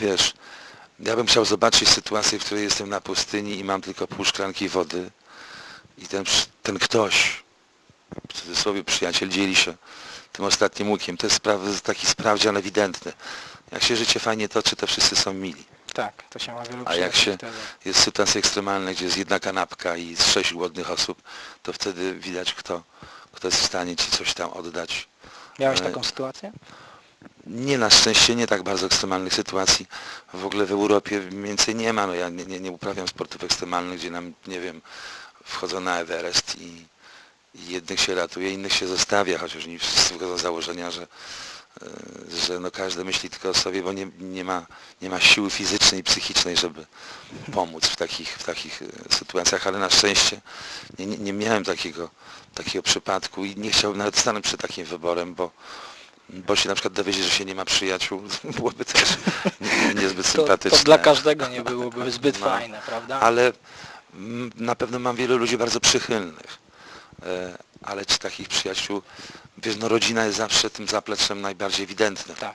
wiesz, ja bym chciał zobaczyć sytuację, w której jestem na pustyni i mam tylko pół szklanki wody i ten, ten ktoś, w cudzysłowie przyjaciel, dzieli się tym ostatnim łukiem. To jest spraw, taki sprawdzian ewidentny. Jak się życie fajnie toczy, to wszyscy są mili. Tak, to się ma wielu A jak się wtedy. jest sytuacja ekstremalna, gdzie jest jedna kanapka i z sześć głodnych osób, to wtedy widać, kto, kto jest w stanie ci coś tam oddać. Miałeś e, taką sytuację? Nie, na szczęście nie tak bardzo ekstremalnych sytuacji. W ogóle w Europie więcej nie ma. No ja nie, nie, nie uprawiam sportów ekstremalnych, gdzie nam, nie wiem, wchodzą na Everest i, i jednych się ratuje, innych się zostawia, chociaż nie wszyscy wychodzą z założenia, że, e, że no każdy myśli tylko o sobie, bo nie, nie, ma, nie ma siły fizycznej i psychicznej, żeby pomóc w takich, w takich e, sytuacjach, ale na szczęście nie, nie, nie miałem takiego, takiego przypadku i nie chciałbym nawet stanąć przed takim wyborem, bo bo się na przykład dowiedzieć, że się nie ma przyjaciół, byłoby też nie- niezbyt To, sympatyczne. to dla każdego nie byłoby zbyt No. fajne, prawda? Ale na pewno mam wielu ludzi bardzo przychylnych. E, Ale czy takich przyjaciół, wiesz, no rodzina jest zawsze tym zapleczem najbardziej ewidentnym. Tak.